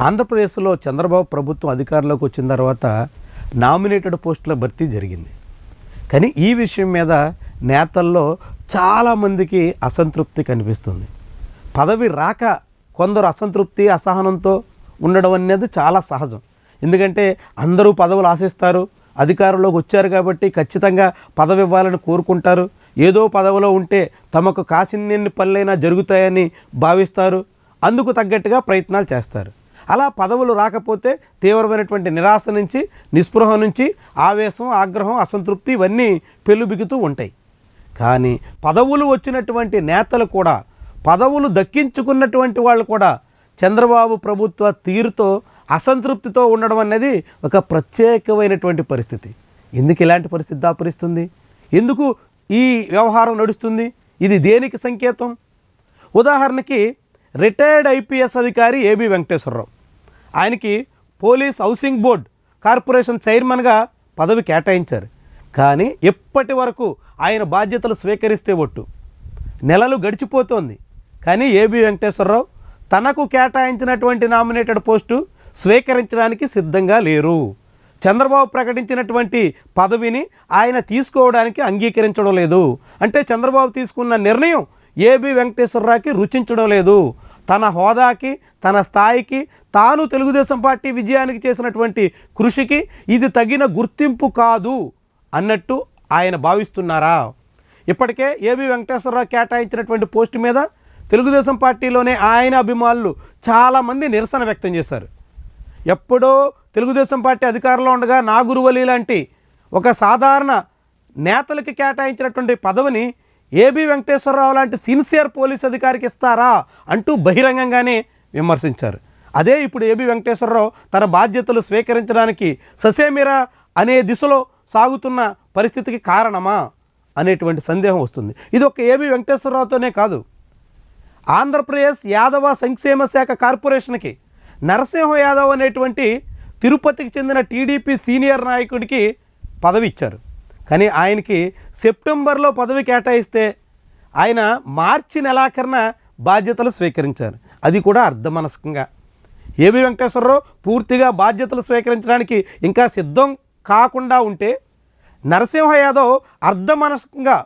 ఆంధ్రప్రదేశ్లో చంద్రబాబు ప్రభుత్వం అధికారంలోకి వచ్చిన తర్వాత నామినేటెడ్ పోస్టుల భర్తీ జరిగింది. కానీ ఈ విషయం మీద నేతల్లో చాలామందికి అసంతృప్తి కనిపిస్తుంది. పదవి రాక కొందరు అసంతృప్తి అసహనంతో ఉండడం అనేది చాలా సహజం. ఎందుకంటే అందరూ పదవులు ఆశిస్తారు అధికారంలోకి వచ్చారు కాబట్టి ఖచ్చితంగా పదవి ఇవ్వాలని కోరుకుంటారు. ఏదో పదవిలో ఉంటే తమకు కాసిన్ని పనులైనా జరుగుతాయని భావిస్తారు. అందుకు తగ్గట్టుగా ప్రయత్నాలు చేస్తారు. అలా పదవులు రాకపోతే తీవ్రమైనటువంటి నిరాశ నుంచి నిస్పృహ నుంచి ఆవేశం ఆగ్రహం అసంతృప్తి ఇవన్నీ పెళ్ళుబిగుతూ ఉంటాయి. కానీ పదవులు వచ్చినటువంటి నేతలు కూడా పదవులు దక్కించుకున్నటువంటి వాళ్ళు కూడా చంద్రబాబు ప్రభుత్వ తీరుతో అసంతృప్తితో ఉండడం అనేది ఒక ప్రత్యేకమైనటువంటి పరిస్థితి. ఎందుకు ఇలాంటి పరిస్థితి దాపరిస్తుంది? ఎందుకు ఈ వ్యవహారం నడుస్తుంది? ఇది దేనికి సంకేతం? ఉదాహరణకి రిటైర్డ్ ఐపీఎస్ అధికారి ఏబి వెంకటేశ్వరరావు. ఆయనకి పోలీస్ హౌసింగ్ బోర్డ్ కార్పొరేషన్ చైర్మన్గా పదవి కేటాయించారు. కానీ ఎప్పటి వరకు ఆయన బాధ్యతలు స్వీకరిస్తే ఒట్టు. నెలలు గడిచిపోతోంది. కానీ ఏబి వెంకటేశ్వరరావు తనకు కేటాయించినటువంటి నామినేటెడ్ పోస్టు స్వీకరించడానికి సిద్ధంగా లేరు. చంద్రబాబు ప్రకటించినటువంటి పదవిని ఆయన తీసుకోవడానికి అంగీకరించడం లేదు. అంటే చంద్రబాబు తీసుకున్న నిర్ణయం ఏబి వెంకటేశ్వరరావుకి రుచించడం లేదు. తన హోదాకి తన స్థాయికి తాను తెలుగుదేశం పార్టీ విజయానికి చేసినటువంటి కృషికి ఇది తగిన గుర్తింపు కాదు అన్నట్టు ఆయన భావిస్తున్నారా? ఇప్పటికే ఏబి వెంకటేశ్వరరావు కేటాయించినటువంటి పోస్టు మీద తెలుగుదేశం పార్టీలోనే ఆయన అభిమానులు చాలామంది నిరసన వ్యక్తం చేశారు. ఎప్పుడో తెలుగుదేశం పార్టీ అధికారంలో ఉండగా నాగురువలి లాంటి ఒక సాధారణ నేతలకి కేటాయించినటువంటి పదవిని ఏబి వెంకటేశ్వరరావు లాంటి సిన్సియర్ పోలీస్ అధికారికి ఇస్తారా అంటూ బహిరంగంగానే విమర్శించారు. అదే ఇప్పుడు ఏబి వెంకటేశ్వరరావు తన బాధ్యతలు స్వీకరించడానికి ససేమిరా అనే దిశలో సాగుతున్న పరిస్థితికి కారణమా అనేటువంటి సందేహం వస్తుంది. ఇది ఒక ఏబి వెంకటేశ్వరరావుతోనే కాదు. ఆంధ్రప్రదేశ్ యాదవ సంక్షేమ శాఖ కార్పొరేషన్కి నరసింహ యాదవ్ అనేటువంటి తిరుపతికి చెందిన టీడీపీ సీనియర్ నాయకుడికి పదవి ఇచ్చారు కానీ ఆయనకి సెప్టెంబర్లో పదవి కేటాయిస్తే ఆయన మార్చి నెలాఖరున బాధ్యతలు స్వీకరించారు. అది కూడా అర్ధమనస్కంగా ఏబి వెంకటేశ్వరరావు పూర్తిగా బాధ్యతలు స్వీకరించడానికి ఇంకా సిద్ధం కాకుండా ఉంటే నరసింహ యాదవ్ అర్ధమనస్కంగా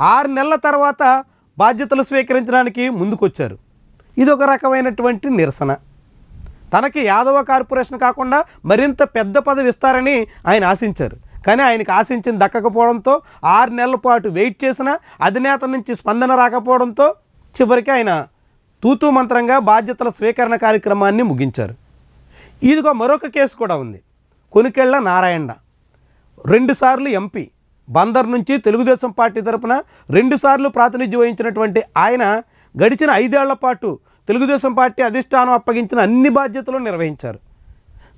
ఆరు నెలల తర్వాత బాధ్యతలు స్వీకరించడానికి ముందుకొచ్చారు. ఇది ఒక రకమైనటువంటి నిరసన. తనకి యాదవ కార్పొరేషన్ కాకుండా మరింత పెద్ద పదవి ఇస్తారని ఆయన ఆశించారు. కానీ ఆయనకు ఆశించింది దక్కకపోవడంతో ఆరు నెలల పాటు వెయిట్ చేసిన అధినేత నుంచి స్పందన రాకపోవడంతో చివరికి ఆయన తూతూ మంత్రంగా బాధ్యతల స్వీకరణ కార్యక్రమాన్ని ముగించారు. ఇదిగో మరొక కేసు కూడా ఉంది. కొనికెళ్ళ నారాయణ. రెండుసార్లు ఎంపీ. బందర్ నుంచి తెలుగుదేశం పార్టీ తరపున రెండుసార్లు ప్రాతినిధ్యం వహించినటువంటి ఆయన గడిచిన ఐదేళ్ళ పాటు తెలుగుదేశం పార్టీ అధిష్టానం అప్పగించిన అన్ని బాధ్యతలు నిర్వహించారు.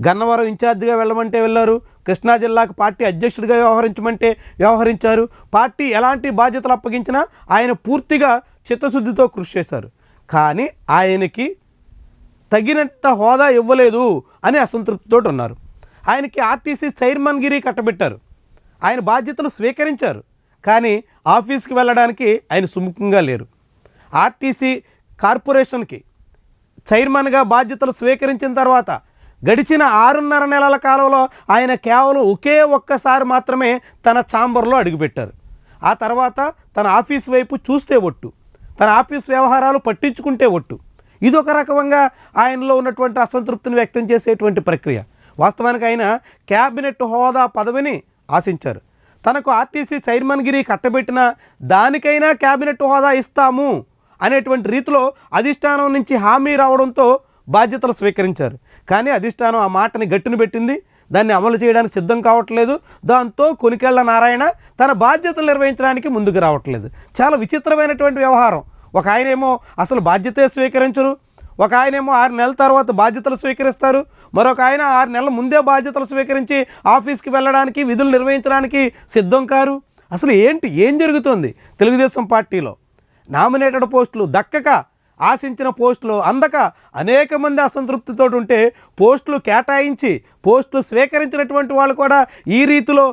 గన్నవరం ఇన్ఛార్జిగా వెళ్ళమంటే వెళ్ళారు. కృష్ణా జిల్లాకు పార్టీ అధ్యక్షుడిగా వ్యవహరించమంటే వ్యవహరించారు. పార్టీ ఎలాంటి బాధ్యతలు అప్పగించినా ఆయన పూర్తిగా చిత్తశుద్ధితో కృషి చేశారు. కానీ ఆయనకి తగినంత హోదా ఇవ్వలేదు అని అసంతృప్తితో ఉన్నారు. ఆయనకి ఆర్టీసీ చైర్మన్ గిరి కట్టబెట్టారు. ఆయన బాధ్యతలు స్వీకరించారు. కానీ ఆఫీస్కి వెళ్ళడానికి ఆయన సుముఖంగా లేరు. ఆర్టీసీ కార్పొరేషన్కి చైర్మన్గా బాధ్యతలు స్వీకరించిన తర్వాత గడిచిన ఆరున్నర నెలల కాలంలో ఆయన కేవలం ఒకే ఒక్కసారి మాత్రమే తన ఛాంబర్లో అడుగుపెట్టారు. ఆ తర్వాత తన ఆఫీస్ వైపు చూస్తే ఒట్టు తన ఆఫీస్ వ్యవహారాలు పట్టించుకుంటే ఒట్టు. ఇది ఒక రకంగా ఆయనలో ఉన్నటువంటి అసంతృప్తిని వ్యక్తం చేసేటువంటి ప్రక్రియ. వాస్తవానికి ఆయన క్యాబినెట్ హోదా పదవిని ఆశించారు. తనకు ఆర్టీసీ చైర్మన్ గిరి కట్టబెట్టిన దానికైనా క్యాబినెట్ హోదా ఇస్తాము అనేటువంటి రీతిలో అధిష్టానం నుంచి హామీ రావడంతో బాధ్యతలు స్వీకరించారు. కానీ అధిష్టానం ఆ మాటని గట్టును పెట్టింది. దాన్ని అమలు చేయడానికి సిద్ధం కావట్లేదు. దాంతో కొనికెళ్ళ నారాయణ తన బాధ్యతలు నిర్వహించడానికి ముందుకు రావట్లేదు. చాలా విచిత్రమైనటువంటి వ్యవహారం. ఒక ఆయనేమో అసలు బాధ్యతే స్వీకరించరు. ఒక ఆయనేమో ఆరు నెలల తర్వాత బాధ్యతలు స్వీకరిస్తారు. మరొక ఆయన ఆరు నెలల ముందే బాధ్యతలు స్వీకరించి ఆఫీస్కి వెళ్ళడానికి విధులు నిర్వహించడానికి సిద్ధం కారు. అసలు ఏంటి? ఏం జరుగుతుంది? తెలుగుదేశం పార్టీలో నామినేటెడ్ పోస్టులు దక్కక ఆశించిన పోస్టులు అందక అనేక మంది అసంతృప్తితో ఉంటే పోస్టులు కేటాయించి పోస్టులు స్వీకరించినటువంటి వాళ్ళు కూడా ఈ రీతిలో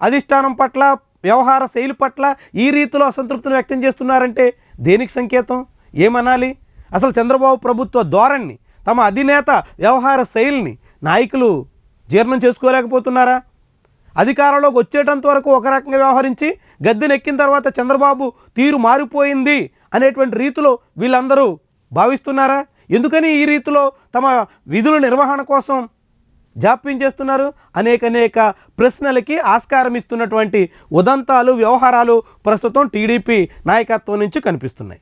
అధిష్టానం పట్ల వ్యవహార శైలి పట్ల ఈ రీతిలో అసంతృప్తిని వ్యక్తం చేస్తున్నారంటే దేనికి సంకేతం? ఏమనాలి? అసలు చంద్రబాబు ప్రభుత్వ ధోరణి తమ అధినేత వ్యవహార శైలిని నాయకులు జీర్ణం చేసుకోలేకపోతున్నారా? అధికారంలోకి వచ్చేటంత వరకు ఒక రకంగా వ్యవహరించి గద్దెనెక్కిన తర్వాత చంద్రబాబు తీరు మారిపోయింది అనేటువంటి రీతిలో వీళ్ళందరూ భావిస్తున్నారా? ఎందుకని ఈ రీతిలో తమ విధుల నిర్వహణ కోసం జాప్యం చేస్తున్నారు? అనేక అనేక ప్రశ్నలకి ఆస్కారం ఇస్తున్నటువంటి ఉదంతాలు వ్యవహారాలు ప్రస్తుతం టీడీపీ నాయకత్వం నుంచి కనిపిస్తున్నాయి.